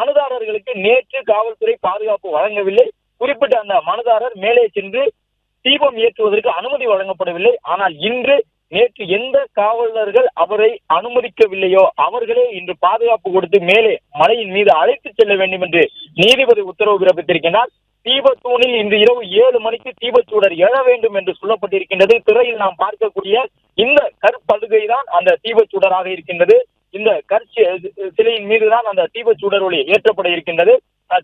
மனுதாரர்களுக்கு நேற்று காவல்துறை பாதுகாப்பு வழங்கவில்லை. குறிப்பிட்ட அந்த மனுதாரர் மேலே சென்று தீபம் ஏற்றுவதற்கு அனுமதி வழங்கப்படவில்லை. ஆனால் இன்று நேற்று எந்த காவலர்கள் அவரை அனுமதிக்கவில்லையோ அவர்களே இன்று பாதுகாப்பு கொடுத்து மேலே மலையின் மீது அழைத்துச் செல்ல வேண்டும் என்று நீதிபதி உத்தரவு பிறப்பித்திருக்கிறார் தீபத்தூணில் இன்று இரவு ஏழு மணிக்கு தீபச்சூடர் எழ வேண்டும் என்று சொல்லப்பட்டிருக்கின்றது. திரையில் நாம் பார்க்கக்கூடிய இந்த கற்படுகை தான் அந்த தீபச்சூடராக இருக்கின்றது. இந்த கற்சி சிலையின் மீதுதான் அந்த தீபச்சூடர் ஒளி ஏற்றப்பட இருக்கின்றது.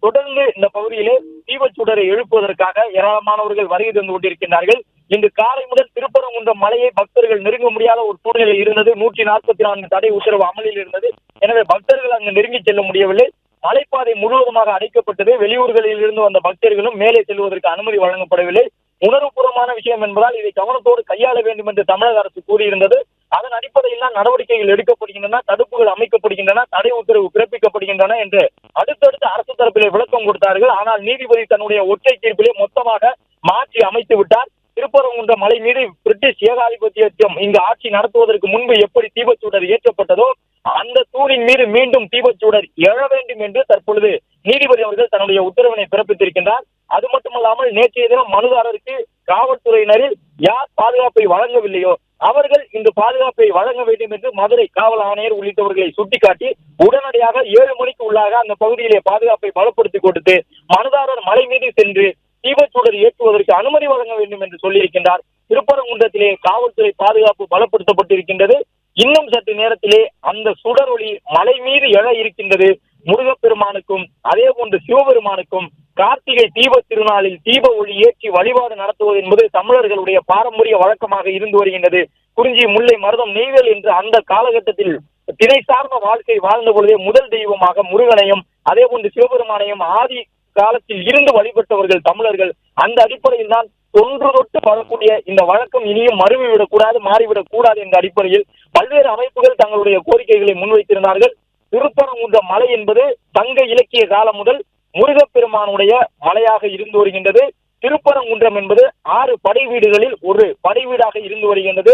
தொடர்ந்து இந்த பகுதியிலே தீபச்சூடரை எழுப்புவதற்காக ஏராளமானவர்கள் வருகை தந்து கொண்டிருக்கின்றார்கள். இன்று காலை முதல் திருப்பரங்குன்றம் மலையை பக்தர்கள் நெருங்க முடியாத ஒரு சூழ்நிலை இருந்தது. நூற்றி நாற்பத்தி நான்கு தடை உத்தரவு அமலில் இருந்தது. எனவே பக்தர்கள் அங்கு நெருங்கி செல்ல முடியவில்லை. மலைப்பாதை முழுவதுமாக அடைக்கப்பட்டது. வெளியூர்களில் இருந்து வந்த பக்தர்களும் மேலே செல்வதற்கு அனுமதி வழங்கப்படவில்லை. உணர்வுபூர்வமான விஷயம் என்பதால் இதை கவனத்தோடு கையாள வேண்டும் என்று தமிழக அரசு கூறியிருந்தது. அதன் அடிப்படையில் நடவடிக்கைகள் எடுக்கப்படுகின்றன தடுப்புகள் அமைக்கப்படுகின்றன தடை உத்தரவு பிறப்பிக்கப்படுகின்றன என்று அடுத்தடுத்து அரசு தரப்பிலே விளக்கம் கொடுத்தார்கள். ஆனால் நீதிபதி தன்னுடைய ஒற்றை தீர்ப்பிலே மொத்தமாக மாற்றி அமைத்து விட்டார். திருப்பரங்குன்ற மலை மீது பிரிட்டிஷ் ஏகாதிபத்தியம் இங்கு ஆட்சி நடத்துவதற்கு முன்பு எப்படி தீபச்சூடர் ஏற்றப்பட்டதோ அந்த தூணின் மீது மீண்டும் தீபச்சூடர் எழ வேண்டும் என்று தற்பொழுது நீதிபதி அவர்கள் தன்னுடைய உத்தரவினை பிறப்பித்திருக்கின்றார். அது மட்டுமல்லாமல் நேற்றைய தினம் மனுதாரருக்கு காவல்துறையினரில் யார் பாதுகாப்பை வழங்கவில்லையோ அவர்கள் இந்த பாதுகாப்பை வழங்க வேண்டும் என்று மதுரை காவல் ஆணையர் உள்ளிட்டவர்களை சுட்டிக்காட்டி உடனடியாக ஏழு மணிக்கு உள்ளாக அந்த பகுதியிலே பாதுகாப்பை பலப்படுத்தி கொடுத்து மனுதாரர் மலை மீது சென்று தீபச்சூடர் ஏற்றுவதற்கு அனுமதி வழங்க வேண்டும் என்று சொல்லியிருக்கின்றார். திருப்பரங்குன்றத்திலே காவல்துறை பாதுகாப்பு பலப்படுத்தப்பட்டிருக்கின்றது. இன்னும் சற்று நேரத்திலே அந்த சுடர் ஒளி மலை மீது எழ இருக்கின்றது. முருகப்பெருமானுக்கும் அதே போன்று சிவபெருமானுக்கும் கார்த்திகை தீப திருநாளில் தீப ஒளி ஏற்றி வழிபாடு நடத்துவது என்பது தமிழர்களுடைய பாரம்பரிய வழக்கமாக இருந்து வருகின்றது. குறிஞ்சி முல்லை மருதம் நெய்வேல் என்று அந்த காலகட்டத்தில் திணை சார்ந்த வாழ்க்கை வாழ்ந்த பொழுதே முதல் தெய்வமாக முருகனையும் அதே போன்று சிவபெருமானையும் ஆதி காலத்தில் இருந்து வழிபட்டவர்கள் தமிழர்கள். அந்த அடிப்படையில் தான் தொன்று தொட்டு வரக்கூடிய இந்த வழக்கம் இனியும் மறுவிவிடக் கூடாது மாறிவிடக் கூடாது என்ற அடிப்படையில் பல்வேறு அமைப்புகள் தங்களுடைய கோரிக்கைகளை முன்வைத்திருந்தார்கள். திருப்பரங்குன்ற மலை என்பது தங்க இலக்கிய காலம் முதல் முருகப்பெருமானுடைய மலையாக இருந்து வருகின்றது. திருப்பரங்குன்றம் என்பது ஆறு படை வீடுகளில் ஒரு படை வீடாக இருந்து வருகின்றது.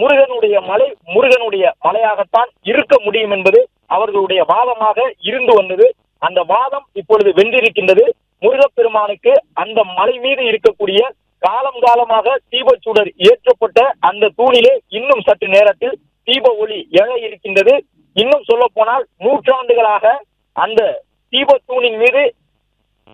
முருகனுடைய மலை முருகனுடைய மலையாகத்தான் இருக்க முடியும் என்பது அவர்களுடைய வாதமாக இருந்து வந்தது. அந்த வாதம் இப்பொழுது வென்றிருக்கின்றது. முருகப்பெருமானுக்கு அந்த மலை மீது இருக்கக்கூடிய காலம் காலமாக தீபச்சூடர் ஏற்றப்பட்ட அந்த தூணிலே இன்னும் சற்று நேரத்தில் தீப ஒளி எழ இருக்கின்றது. இன்னும் சொல்ல போனால் நூற்றாண்டுகளாக அந்த தீபத்தூணின் மீது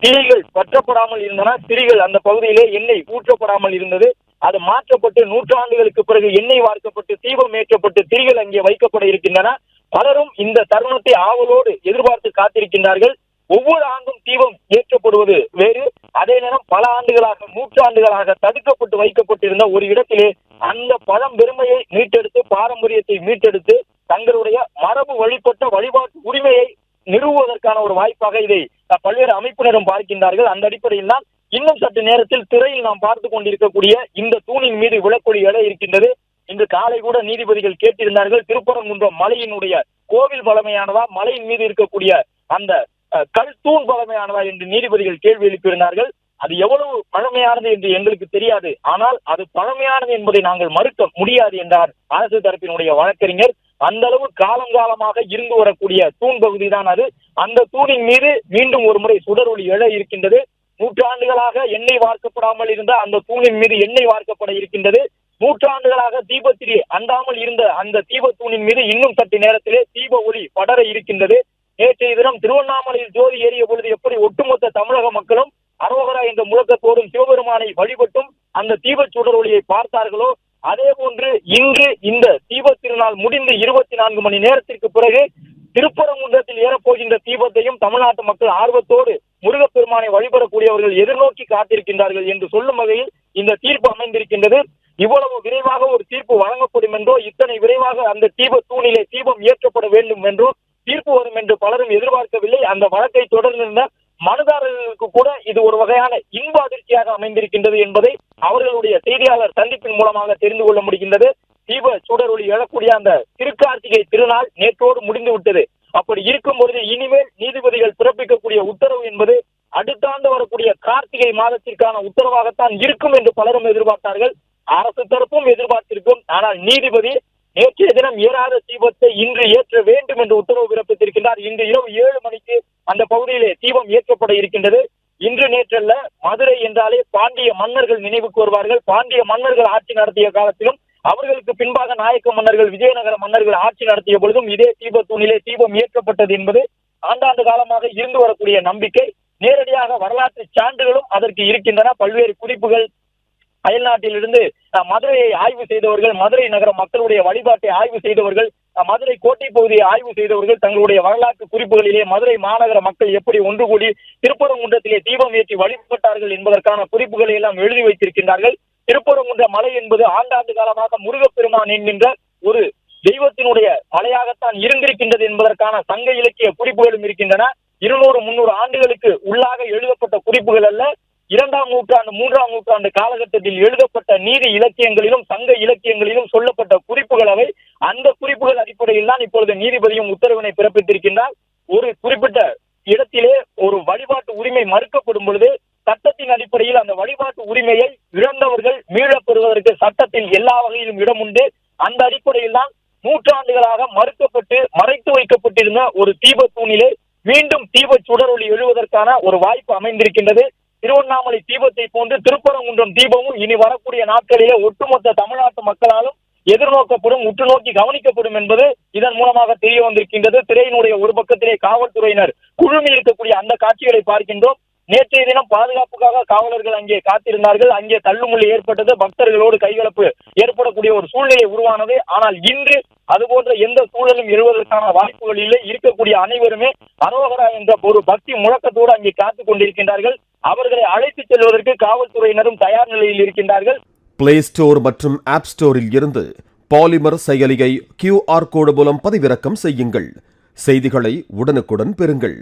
திரிகள் பற்றப்படாமல் இருந்தன. திரிகள் அந்த பகுதியிலே எண்ணெய் ஊற்றப்படாமல் இருந்தது. அது மாற்றப்பட்டு நூற்றாண்டுகளுக்கு பிறகு எண்ணெய் வார்க்கப்பட்டு தீபம் ஏற்றப்பட்டு திரிகள் அங்கே வைக்கப்பட இருக்கின்றன. பலரும் இந்த தருணத்தை ஆவலோடு எதிர்பார்த்து காத்திருக்கின்றார்கள். ஒவ்வொரு ஆண்டும் தீபம் ஏற்றப்படுவது வேறு. அதே நேரம் பல ஆண்டுகளாக நூற்றாண்டுகளாக தடுக்கப்பட்டு வைக்கப்பட்டிருந்த ஒரு இடத்திலே அந்த பழம் பெருமையை மீட்டெடுத்து பாரம்பரியத்தை மீட்டெடுத்து தங்களுடைய மரபு வழிபட்ட வழிபாட்டு உரிமையை நிறுவுவதற்கான ஒரு வாய்ப்பாக இதை பல்வேறு அமைப்பினரும் பார்க்கின்றார்கள். அந்த அடிப்படையில் தான் இன்னும் சற்று நேரத்தில் திரையில் நாம் பார்த்து கொண்டிருக்கக்கூடிய இந்த தூணின் மீது விளக்கொலி எழ இருக்கின்றது. இன்று காலை கூட நீதிபதிகள் கேட்டிருந்தார்கள் திருப்பரங்குன்றம் மலையினுடைய கோவில் பழமையானதா மலையின் மீது இருக்கக்கூடிய அந்த அஹ், கல் தூண் பழமையானதா என்று நீதிபதிகள் கேள்வி எழுப்பியிருந்தார்கள். அது எவ்வளவு பழமையானது என்று எங்களுக்கு தெரியாது. ஆனால் அது பழமையானது என்பதை நாங்கள் மறுக்க முடியாது என்றார் அரசு தரப்பினுடைய வழக்கறிஞர். அந்த அளவு காலங்காலமாக இருந்து வரக்கூடிய தூண் பகுதி தான் அது. அந்த தூணின் மீது மீண்டும் ஒரு முறை சுடர் ஒளி எழ இருக்கின்றது. நூற்றாண்டுகளாக எண்ணெய் வார்க்கப்படாமல் இருந்த அந்த தூணின் மீது எண்ணெய் வார்க்கப்பட இருக்கின்றது. நூற்றாண்டுகளாக தீபத்திரி அண்டாமல் இருந்த அந்த தீபத்தூணின் மீது இன்னும் சற்று நேரத்திலே தீப ஒளி படர இருக்கின்றது. நேற்றைய தினம் திருவண்ணாமலையில் ஜோதி ஏறிய பொழுது எப்படி ஒட்டுமொத்த தமிழக மக்களும் அரோகரா என்ற முழக்கத்தோடும் சிவபெருமானை வழிபட்டும் அந்த தீபச் சுடர் ஒளியை பார்த்தார்களோ அதே போன்று இன்று இந்த தீப திருநாள் முடிந்து இருபத்தி நான்கு மணி நேரத்திற்கு பிறகு திருப்பரங்குன்றத்தில் ஏறப்போகின்ற தீபத்தையும் தமிழ்நாட்டு மக்கள் ஆர்வத்தோடு முருகப்பெருமானை வழிபடக்கூடியவர்கள் எதிர்நோக்கி காத்திருக்கின்றார்கள் என்று சொல்லும் வகையில் இந்த தீர்ப்பு அமைந்திருக்கின்றது. இவ்வளவு விரைவாக ஒரு தீர்ப்பு வழங்கப்படும் என்றோ இத்தனை விரைவாக அந்த தீப தூணிலே தீபம் இயற்றப்பட வேண்டும் என்றோ தீர்ப்பு வரும் என்று பலரும் எதிர்பார்க்கவில்லை. அந்த வழக்கை தொடர்ந்திருந்த மனுதாரர்களுக்கு கூட இது ஒரு வகையான இன்ப அதிர்ச்சியாக அமைந்திருக்கின்றது என்பதை அவர்களுடைய செய்தியாளர் சந்திப்பின் மூலமாக தெரிந்து கொள்ள முடிகின்றது. தீப சுடர் ஒளி எழக்கூடிய அந்த திருக்கார்த்திகை திருநாள் நேற்றோடு முடிந்து விட்டது. அப்படி இருக்கும் பொழுது இனிமேல் நீதிபதிகள் பிறப்பிக்கக்கூடிய உத்தரவு என்பது அடுத்த ஆண்டு வரக்கூடிய கார்த்திகை மாதத்திற்கான உத்தரவாகத்தான் இருக்கும் என்று பலரும் எதிர்பார்த்தார்கள். அரசு தரப்பும் எதிர்பார்த்திருக்கும். ஆனால் நீதிபதி நேற்றைய தினம் ஏறாத தீபத்தை இன்று ஏற்ற வேண்டும் என்று உத்தரவு பிறப்பித்திருக்கின்றார். இன்று இரவு ஏழு மணிக்கு அந்த பகுதியிலே தீபம் ஏற்றப்பட இருக்கின்றது. இன்று நேற்றல்ல மதுரை என்றாலே பாண்டிய மன்னர்கள் நினைவுக்கு வருவார்கள். பாண்டிய மன்னர்கள் ஆட்சி நடத்திய காலத்திலும் அவர்களுக்கு பின்பாக நாயக்க மன்னர்கள் விஜயநகர மன்னர்கள் ஆட்சி நடத்திய பொழுதும் இதே தீபத்தூணிலே தீபம் ஏற்றப்பட்டது என்பது ஆண்டாண்டு காலமாக இருந்து வரக்கூடிய நம்பிக்கை. நேரடியாக வரலாற்று சான்றுகளும் அதற்கு இருக்கின்றன. பல்வேறு குறிப்புகள். அயல்நாட்டிலிருந்து மதுரையை ஆய்வு செய்தவர்கள் மதுரை நகர மக்களுடைய வழிபாட்டை ஆய்வு செய்தவர்கள் மதுரை கோட்டை பகுதியை ஆய்வு செய்தவர்கள் தங்களுடைய வரலாற்று குறிப்புகளிலே மதுரை மாநகர மக்கள் எப்படி ஒன்று கூடி திருப்பரங்குன்றத்திலே தீபம் ஏற்றி வழிபட்டார்கள் என்பதற்கான குறிப்புகளை எல்லாம் எழுதி வைத்திருக்கின்றார்கள். திருப்பரங்குன்ற மலை என்பது ஆண்டாண்டு காலமாக முருகப்பெருமான் என்கின்ற ஒரு தெய்வத்தினுடைய மலையாகத்தான் இருந்திருக்கின்றது என்பதற்கான சங்க இலக்கிய குறிப்புகளும் இருக்கின்றன. இருநூறு முன்னூறு ஆண்டுகளுக்கு உள்ளாக எழுதப்பட்ட குறிப்புகள் அல்ல. இரண்டாம் நூற்றாண்டு மூன்றாம் நூற்றாண்டு காலகட்டத்தில் எழுதப்பட்ட நீதி இலக்கியங்களிலும் சங்க இலக்கியங்களிலும் சொல்லப்பட்ட குறிப்புகள் அவை. அந்த குறிப்புகள் அடிப்படையில் தான் இப்பொழுது நீதிபதியும் உத்தரவினை பிறப்பித்திருக்கின்றார். ஒரு குறிப்பிட்ட இடத்திலே ஒரு வழிபாட்டு உரிமை மறுக்கப்படும் பொழுது சட்டத்தின் அடிப்படையில் அந்த வழிபாட்டு உரிமையை இழந்தவர்கள் மீளப்பெறுவதற்கு சட்டத்தில் எல்லா வகையிலும் இடம் உண்டு. அந்த அடிப்படையில் தான் நூற்றாண்டுகளாக மறுக்கப்பட்டு மறைத்து வைக்கப்பட்டிருந்த ஒரு தீபத்தூணிலே மீண்டும் தீப சுடரொளி எழுவதற்கான ஒரு வாய்ப்பு அமைந்திருக்கின்றது. திருவண்ணாமலை தீபத்தை போன்று திருப்பரங்குன்றம் தீபமும் இனி வரக்கூடிய நாட்களிலே ஒட்டுமொத்த தமிழ்நாட்டு மக்களாலும் எதிர்நோக்கப்படும் உற்று நோக்கி கவனிக்கப்படும் என்பது இதன் மூலமாக தெரிய வந்திருக்கின்றது. திரையினுடைய ஒரு பக்கத்திலே காவல்துறையினர் குழுமி இருக்கக்கூடிய அந்த காட்சிகளை பார்க்கின்றோம். நேற்றைய தினம் பாதுகாப்புக்காக காவலர்கள் அங்கே காத்திருந்தார்கள். அங்கே தள்ளுமுள்ளி ஏற்பட்டது. பக்தர்களோடு கைகலப்பு ஏற்படக்கூடிய ஒரு சூழ்நிலை உருவானது. ஆனால் இன்று அதுபோன்ற எந்த சூழலும் எழுவதற்கான வாய்ப்புகள் இல்லை. இருக்கக்கூடிய அனைவருமே அரோகரா என்ற ஒரு பக்தி முழக்கத்தோடு அங்கே காத்துக் கொண்டிருக்கின்றார்கள். அவர்களை அழைத்துச் செல்வதற்கு காவல்துறையினரும் தயார் நிலையில் இருக்கின்றார்கள். பிளே ஸ்டோர் மற்றும் ஆப் ஸ்டோரில் இருந்து பாலிமர் செயலியை கியூஆர் கோடு மூலம் பதிவிறக்கம் செய்யுங்கள். செய்திகளை உடனுக்குடன் பெறுங்கள்.